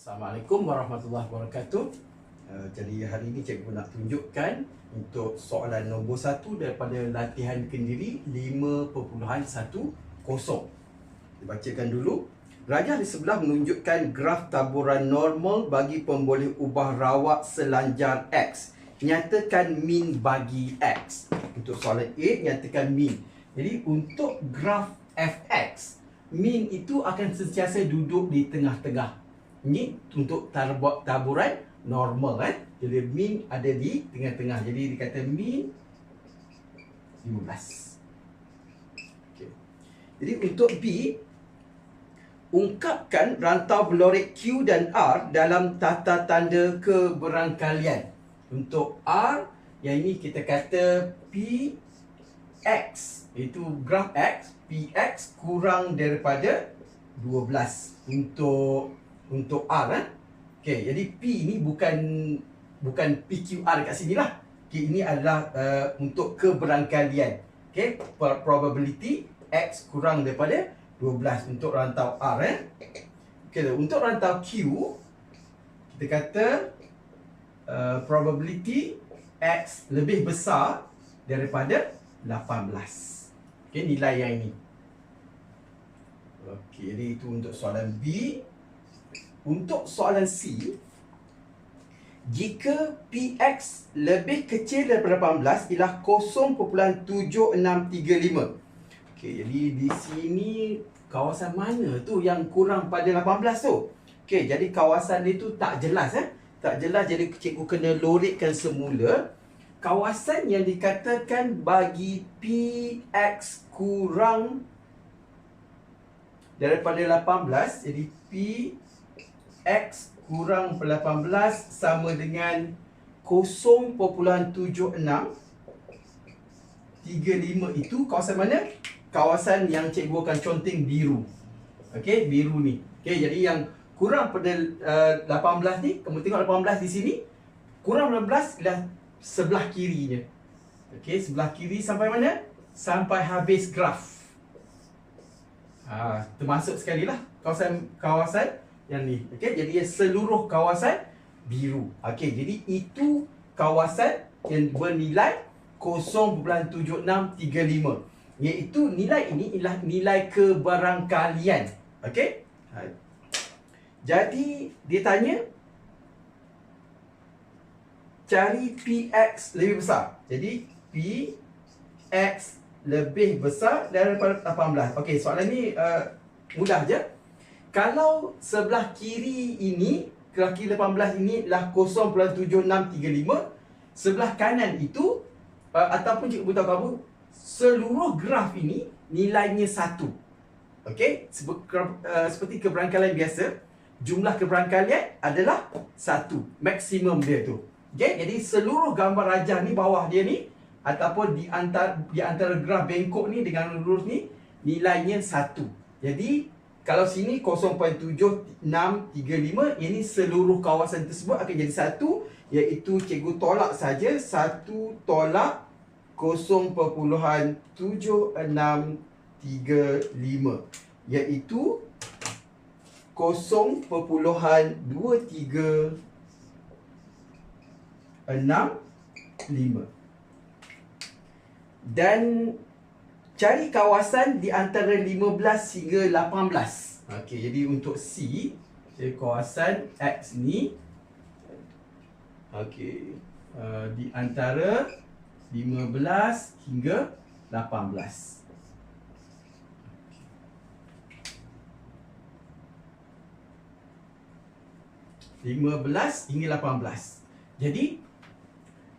Assalamualaikum warahmatullahi wabarakatuh. Uh, jadi hari ini cikgu nak tunjukkan untuk soalan nombor satu daripada latihan kendiri 5.10. Dibacakan dulu. Rajah di sebelah menunjukkan graf taburan normal bagi pemboleh ubah rawak selanjar X. Nyatakan min bagi X. Untuk soalan A, nyatakan min. Jadi untuk graf fx, min itu akan sentiasa duduk di tengah-tengah. Ini untuk tabur, taburan normal kan. Jadi min ada di tengah-tengah. Jadi dikata min 15. Okay. Jadi untuk B ungkapkan rantau berlorek Q dan R dalam tata tanda keberangkalian. Untuk R yang ini kita kata P X itu graf X PX kurang daripada 12 untuk untuk R eh. Okey, jadi P ni bukan bukan PQR kat sini lah. Okey, ini adalah uh, untuk keberangkalian. Okey, probability X kurang daripada 12 untuk rantau R eh. Okey, untuk rantau Q kita kata uh, probability X lebih besar daripada 18. Okey, nilai yang ini. Okey, jadi itu untuk soalan B. Untuk soalan C, jika PX lebih kecil daripada 18 ialah 0.7635. Okey, jadi di sini kawasan mana tu yang kurang pada 18 tu? Okey, jadi kawasan dia tu tak jelas eh. Tak jelas jadi cikgu kena lorekkan semula. Kawasan yang dikatakan bagi PX kurang daripada 18 jadi P X kurang 18 sama dengan 0.76 35 itu kawasan mana? Kawasan yang cikgu akan conteng biru. Okey, biru ni. Okey, jadi yang kurang pada uh, 18 ni, kamu tengok 18 di sini, kurang 18 adalah sebelah kirinya. Okey, sebelah kiri sampai mana? Sampai habis graf. Ha, termasuk sekali lah kawasan kawasan yang ni. Okey, jadi seluruh kawasan biru. Okey, jadi itu kawasan yang bernilai 0.7635 iaitu nilai ini ialah nilai kebarangkalian. Okey? Ha. Jadi dia tanya cari PX lebih besar. Jadi PX lebih besar daripada 18. Okey, soalan ni uh, mudah je. Kalau sebelah kiri ini, kaki 18 ini adalah 0.7635, sebelah kanan itu uh, ataupun cikgu beritahu kamu seluruh graf ini nilainya satu. Okey, uh, seperti keberangkalian biasa, jumlah keberangkalian adalah satu, maksimum dia tu. Okey, jadi seluruh gambar rajah ni bawah dia ni ataupun di antara di antara graf bengkok ni dengan lurus ni nilainya satu. Jadi kalau sini 0.7635 ini seluruh kawasan tersebut akan jadi satu iaitu cikgu tolak saja. Satu tolak 0.7635 iaitu 0.2365 dan cari kawasan di antara 15 hingga 18. Okey, jadi untuk C, jadi kawasan X ni okey, uh, di antara 15 hingga 18. Lima belas hingga lapan belas. Jadi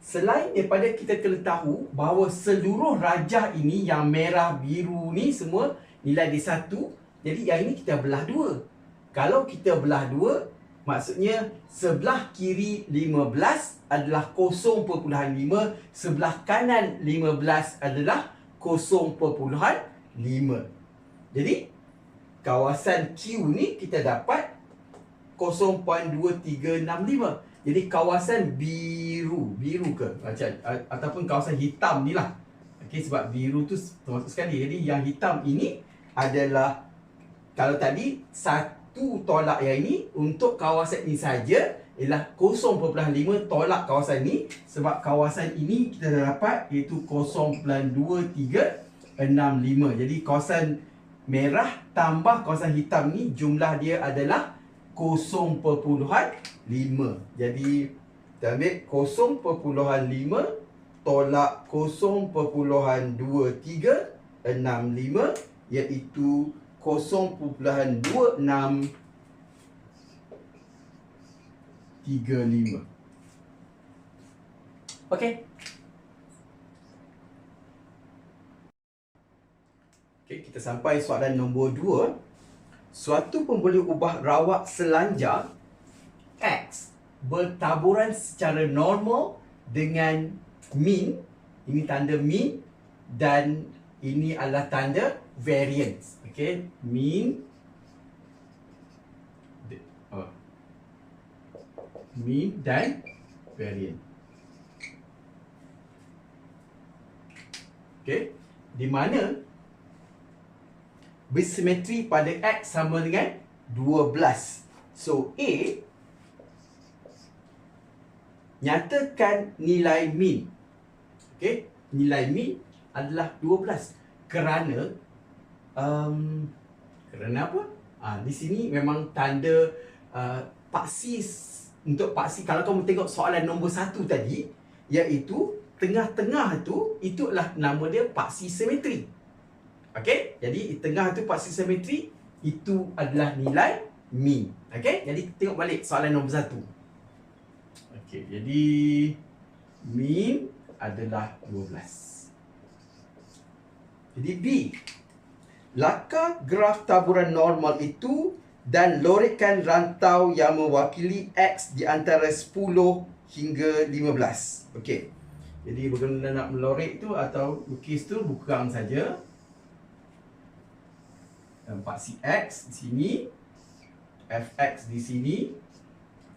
Selain daripada kita kena tahu bahawa seluruh rajah ini yang merah biru ni semua nilai dia satu, jadi yang ini kita belah dua. Kalau kita belah dua, maksudnya sebelah kiri 15 adalah 0.5, sebelah kanan 15 adalah 0.5. Jadi kawasan Q ni kita dapat 0.2365. Jadi kawasan biru, biru ke macam ataupun kawasan hitam ni lah. Okey sebab biru tu termasuk sekali. Jadi yang hitam ini adalah kalau tadi satu tolak yang ini untuk kawasan ini saja ialah 0.5 tolak kawasan ini sebab kawasan ini kita dah dapat iaitu 0.2365 jadi kawasan merah tambah kawasan hitam ni jumlah dia adalah 0.5 jadi kita ambil 0.5 tolak 0.2365 iaitu 0.26 35. Okey. Okey, kita sampai soalan nombor 2. Suatu pembeli ubah rawak selanjar X bertaburan secara normal dengan min. Ini tanda min dan ini adalah tanda variance. Okey, min mean dan variant. Okey, di mana bersimetri pada x sama dengan 12. So A nyatakan nilai min. Okey, nilai min adalah 12 kerana um, kerana apa? Ah di sini memang tanda uh, paksi untuk paksi kalau kamu tengok soalan nombor satu tadi iaitu tengah-tengah tu itu adalah nama dia paksi simetri. Okey? Jadi tengah tu paksi simetri itu adalah nilai min. Okey? Jadi tengok balik soalan nombor satu. Okey, jadi min adalah 12. Jadi B. Laka graf taburan normal itu dan lorikkan rantau yang mewakili X di antara 10 hingga 15. Okey. Jadi bagaimana nak melorik tu atau lukis tu bukan saja. Nampak si X di sini. Fx di sini.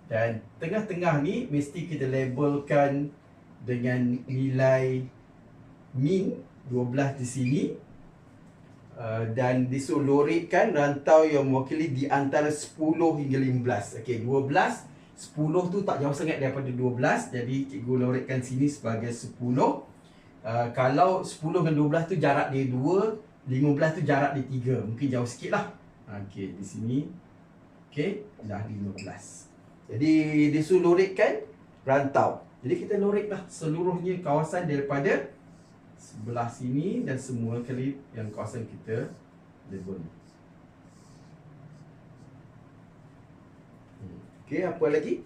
Dan tengah-tengah ni mesti kita labelkan dengan nilai min 12 di sini. Uh, dan disuruh lorikkan rantau yang mewakili di antara 10 hingga 15. Okey, 12, 10 tu tak jauh sangat daripada 12. Jadi cikgu lorikkan sini sebagai 10. Uh, kalau 10 dengan 12 tu jarak dia 2, 15 tu jarak dia 3. Mungkin jauh sikit lah. Okey, di sini. Okey, dah 15. Jadi disuruh lorikkan rantau. Jadi kita loriklah seluruhnya kawasan daripada sebelah sini dan semua kali yang kawasan kita. Hmm. Okay, apa lagi?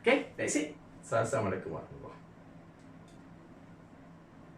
Okay, that's it. Assalamualaikum warahmatullahi.